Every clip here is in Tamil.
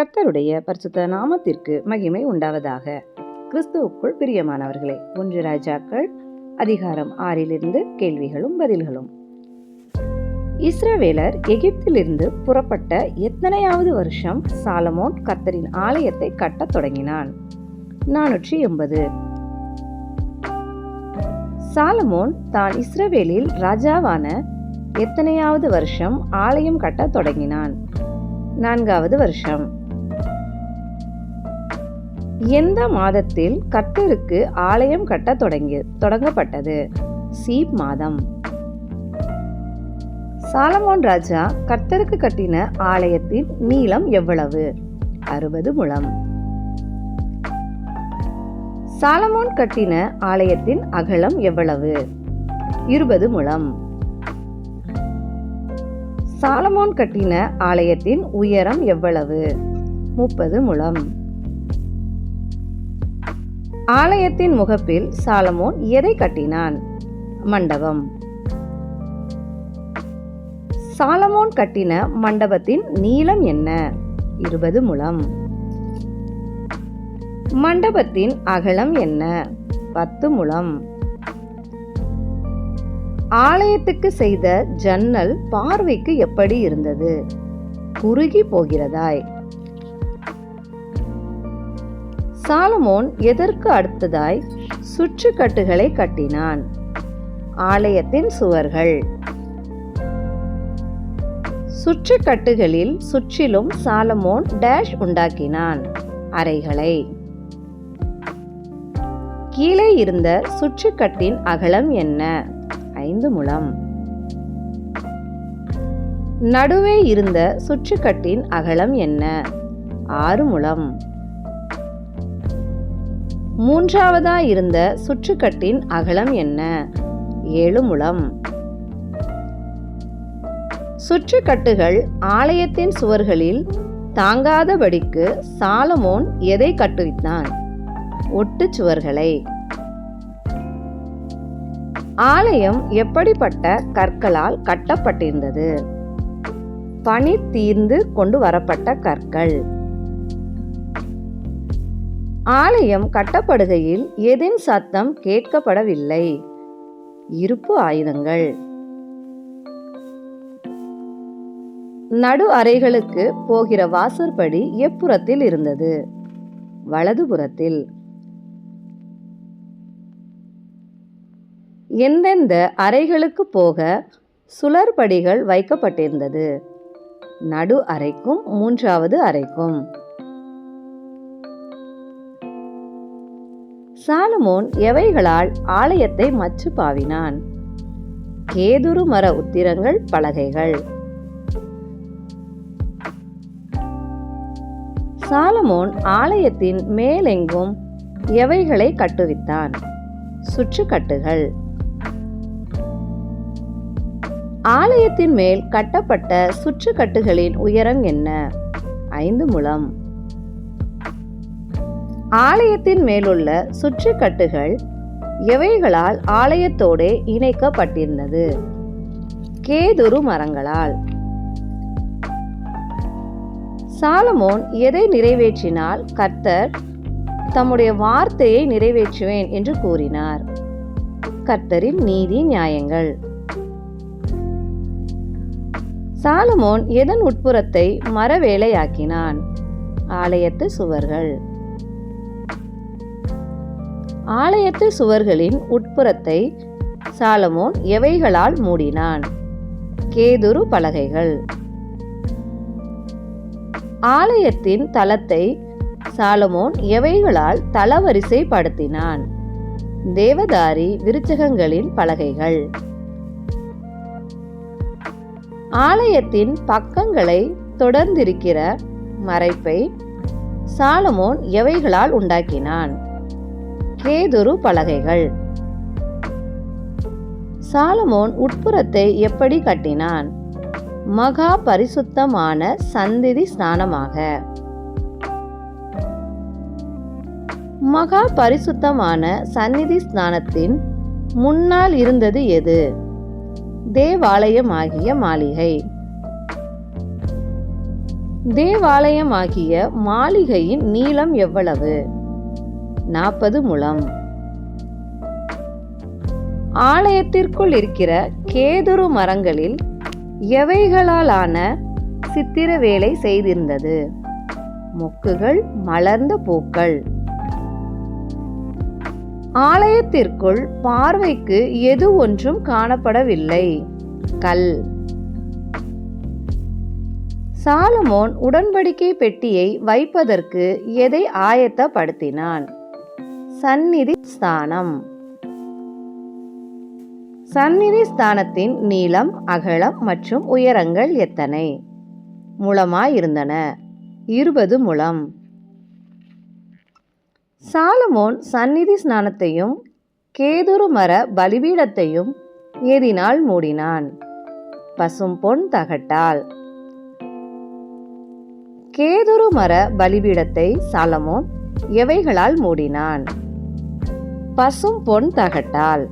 கர்த்தருடைய பரிசுத்த நாமத்திற்கு மகிமை உண்டாவதாக. கிறிஸ்துவுக்குள் பிரியமானவர்களே ஒன்று ராஜாக்கள் அதிகாரம் ஆறிலிருந்து கேள்விகளும் பதில்களும். இஸ்ரவேலர் எகிப்திலிருந்து புறப்பட்ட எத்தனையாவது வருஷம் சாலமோன் கர்த்தரின் ஆலயத்தை கட்டத் தொடங்கினான். நானூற்றி எண்பது. சாலமோன் தான் இஸ்ரவேலில் ராஜாவான எத்தனையாவது வருஷம் ஆலயம் கட்டத் தொடங்கினான். நான்காவது வருஷம். எந்த மாதத்தில் கர்த்தருக்கு ஆலயம் கட்ட தொடங்கி தொடங்கப்பட்டது? சீப் மாதம். சாலமோன் ராஜா கர்த்தருக்கு கட்டின ஆலயத்தின் நீளம் எவ்வளவு? அறுபது முழம். சாலமோன் கட்டின ஆலயத்தின் அகலம் எவ்வளவு? இருபது முழம். சாலமோன் கட்டின ஆலயத்தின் உயரம் எவ்வளவு? முப்பது முழம். ஆலயத்தின் முகப்பில் சாலமோன் எதை கட்டினான்? மண்டபம். சாலமோன் கட்டின மண்டபத்தின் நீளம் என்ன? இருபது முழம். மண்டபத்தின் அகலம் என்ன? பத்து முழம். ஆலயத்துக்கு செய்த ஜன்னல் பார்வைக்கு எப்படி இருந்தது? குறுகி போகிறதாய். சாலமோன் எதற்கு அடுத்ததாய் சுற்றுக்கட்டுகளை கட்டினான்? ஆலயத்தின் சுவர்கள். சுற்றுக்கட்டுகளில் சுற்றிலும் சாலமோன் டேஷ் உண்டாக்கினான் அறைகளை. கீழே இருந்த சுற்றுக்கட்டின் அகலம் என்ன? ஐந்து முழம். நடுவே இருந்த சுற்றுக்கட்டின் அகலம் என்ன? ஆறு முழம். மூன்றாவதா இருந்த சுற்றுக்கட்டின் அகலம் என்ன? ஏழு முழம் சுற்றுக்கட்டுகள் ஆலயத்தின் சுவர்களில் தாங்காதபடிக்கு சாலமோன் எதை கட்டுவித்தான்? ஒட்டு சுவர்களை. ஆலயம் எப்படிப்பட்ட கற்களால் கட்டப்பட்டிருந்தது? பனி தீர்ந்து கொண்டு வரப்பட்ட கற்கள். ஆலயம் கட்டப்படுகையில் எதின் சத்தம் கேட்கப்படவில்லை. இருப்பு ஆயுதங்கள். நடு அறைகளுக்கு போகிற வாசற்படி எப்புறத்தில் இருந்தது? வலதுபுறத்தில். எந்தெந்த அறைகளுக்கு போக சுழற்படிகள் வைக்கப்பட்டிருந்தது? நடு அறைக்கும் மூன்றாவது அறைக்கும். சாலமோன் எவைகளால் ஆலயத்தை மச்சு பாவினான் கேதுரு மர உத்திரங்கள் பலகைகள். சாலமோன் ஆலயத்தின் மேலெங்கும் எவைகளை கட்டுவித்தான்? சுற்றுக்கட்டுகள். ஆலயத்தின் மேல் கட்டப்பட்ட சுற்றுக்கட்டுகளின் உயரம் என்ன? ஐந்து முழம். ஆலயத்தின் மேலுள்ள சுற்றுக்கட்டுகள் எவைகளால் ஆலயத்தோடே இணைக்கப்பட்டிருந்தது? கேதுரு மரங்களால். சாலமோன் எதை நிறைவேற்றினால் கர்த்தர் தம்முடைய வார்த்தையை நிறைவேற்றுவேன் என்று கூறினார். கர்த்தரின் நீதி நியாயங்கள். சாலமோன் எதன் உட்புறத்தை மரவேலையாக்கினான்? ஆலயத்து சுவர்கள். ஆலயத்து சுவர்களின் உட்புறத்தை சாலமோன் எவைகளால் மூடினான்? கேதுரு பலகைகள். ஆலயத்தின் தளத்தை சாலமோன் எவைகளால் தளவரிசைப்படுத்தினான்? தேவதாரி விருச்சகங்களின் பலகைகள். ஆலயத்தின் பக்கங்களை தொடர்ந்திருக்கிற மறைப்பை சாலமோன் எவைகளால் உண்டாக்கினான்? கேதுரு பலகைகள். சாலமோன் உட்புறத்தை எப்படி கட்டினான்? மகா பரிசுத்தமான சந்திதி ஸ்நானமாக. மகா பரிசுத்தமான சந்நிதி ஸ்நானத்தின் முன்னால் இருந்தது எது? தேவாலயமாகிய மாளிகை. தேவாலயமாகிய மாளிகையின் நீளம் எவ்வளவு? நாற்பது முழம். ஆலயத்திற்குள் இருக்கிற கேதுரு மரங்களில் எவைகளாலான சித்திர வேலை செய்திருந்தது? மொக்குகள் மலர்ந்த பூக்கள். ஆலயத்திற்குள் பார்வைக்கு எது ஒன்றும் காணப்படவில்லை. கல். சாலமோன் உடன்படிக்கை பெட்டியை வைப்பதற்கு எதை ஆயத்தப்படுத்தினான்? சந்நிதி ஸ்தானம். சந்நிதி ஸ்தானத்தின் நீளம் அகலம் மற்றும் உயரங்கள் எத்தனை? முழமாயிருந்தன இருபது முழம் சாலமோன் சந்நிதி ஸ்நானத்தையும் கேதுரு மர பலிபீடத்தையும் எதினால் மூடினான். பசும் பொன் தகட்டால். கேதுரு மர பலிபீடத்தை சாலமோன் எவைகளால் மூடினான்? பசும் பொன் தகட்டால்.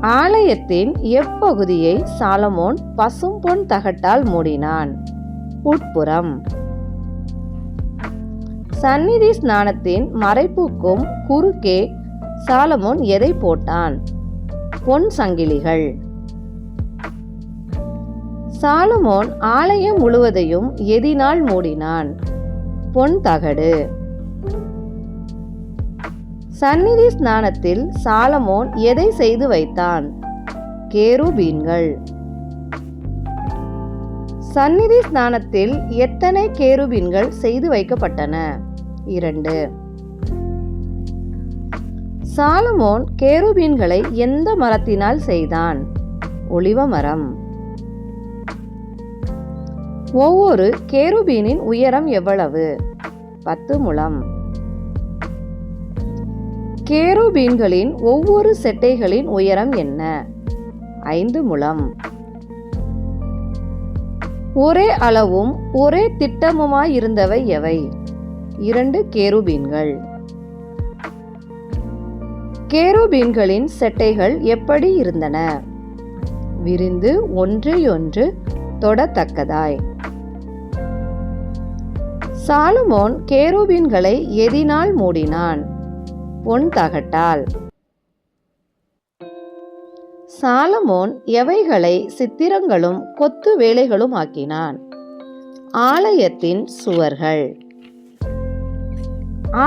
ஆலயத்தின் எப்பகுதியை சாலமோன் பசும் பொன் தகட்டால் மூடினான். உட்புறம். சந்நிதி ஸ்நானத்தின் மறைப்புக்கும் குறுக்கே சாலமோன் எதை போட்டான்? பொன் சங்கிலிகள். சாலமோன் ஆலயம் முழுவதையும் எதினால் மூடினான். பொன் தகடு. சந்நிதி ஸ்நானத்தில் சாலமோன் எதை செய்து வைத்தான்? கேருபீன்கள். சந்நிதி ஸ்நானத்தில் எத்தனை கேருபீன்கள் செய்து வைக்கப்பட்டன? இரண்டு. சாலமோன் கேருபீன்களை எந்த மரத்தினால் செய்தான்? ஒளிவ மரம். ஒவ்வொரு கேருபீனின் உயரம் எவ்வளவு? பத்து முழம். கேருபீன்களின் ஒவ்வொரு செட்டைகளின் உயரம் என்ன? ஐந்து முழம். ஒரே அளவும் ஒரே திட்டமுமாய் இருந்தவை எவை? இரண்டு கேருபீன்கள். கேருபீன்களின் செட்டைகள் எப்படி இருந்தன? விரிந்து ஒன்றையொன்று தொடத்தக்கதாய். சாலமோன் கேருபீன்களை எதினால் மூடினான். பொன் தகட்டால். சாலமோன் எவைகளை சித்திரங்களும் கொத்து வேலைகளும் ஆக்கினான் ஆலயத்தின் சுவர்கள்.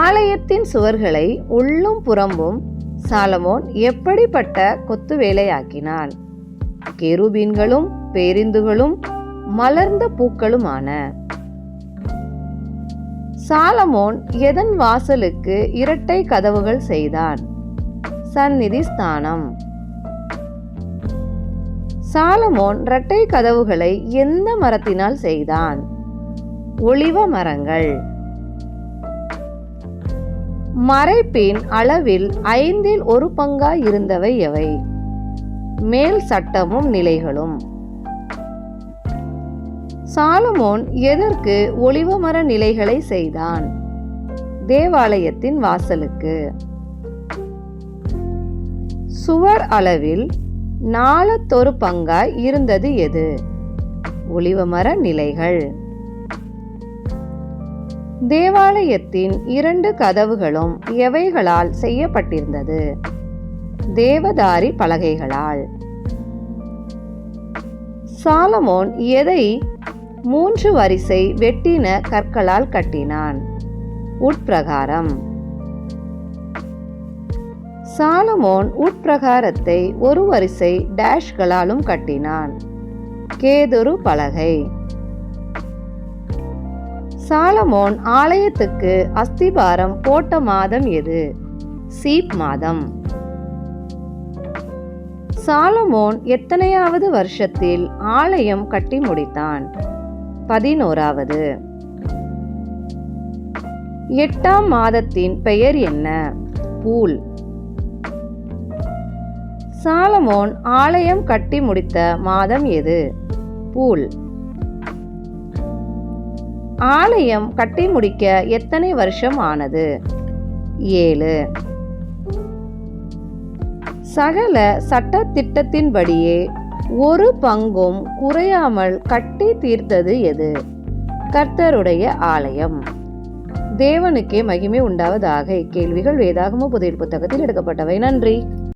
ஆலயத்தின் சுவர்களை உள்ளும் புறம்பும் சாலமோன் எப்படிப்பட்ட கொத்து வேலையாக்கினான்? கெருபீன்களும் பேரிந்துகளும் மலர்ந்த பூக்களுமான சாலமோன் எதன் வாசலுக்கு இரட்டை கதவுகள் செய்தான்? சந்நிதி ஸ்தானம். சாலமோன் இரட்டை கதவுகளை எந்த மரத்தினால் செய்தான்? ஒளிவ மரங்கள். மறைப்பின் அளவில் ஐந்தில் ஒரு பங்கா இருந்தவை எவை? மேல் சட்டமும் நிலைகளும். சாலமோன் எதற்கு ஒளிவமர நிலைகளை செய்தான்? தேவாலயத்தின் வாசலுக்கு. சுவர் அளவில் நாலத்தொரு பங்காய் இருந்தது எது? ஒளிவமர நிலைகள். தேவாலயத்தின் இரண்டு கதவுகளும் எவைகளால் செய்யப்பட்டிருந்தது? தேவதாரி பலகைகளால். சாலமோன் எதை மூன்று வரிசை வெட்டின கற்களால் கட்டினான். உட்பிரகாரம். சாலமோன் உட்பிரகாரத்தை ஒரு வரிசை டேஷ்களாலும் கட்டினான். கேதுரு பலகை. சாலமோன் ஆலயத்துக்கு அஸ்திபாரம் போட்ட மாதம் எது? சீப் மாதம். சாலமோன் எத்தனையாவது வருஷத்தில் ஆலயம் கட்டி முடித்தான்? பதினோராவது. எட்டாம் மாதத்தின் பெயர் என்ன? பூல். சாலமோன் ஆலயம் கட்டி முடித்த மாதம் எது? பூல். ஆலயம் கட்டி முடிக்க எத்தனை வருஷம் ஆனது? ஏழு. சகல சட்ட திட்டத்தின்படியே ஒரு பங்கும் குறையாமல் கட்டி தீர்த்தது எது? கர்த்தருடைய ஆலயம். தேவனுக்கே மகிமை உண்டாவதாக இக்கேள்விகள் வேதாகம புதையல் புத்தகத்தில் எடுக்கப்பட்டவை. நன்றி.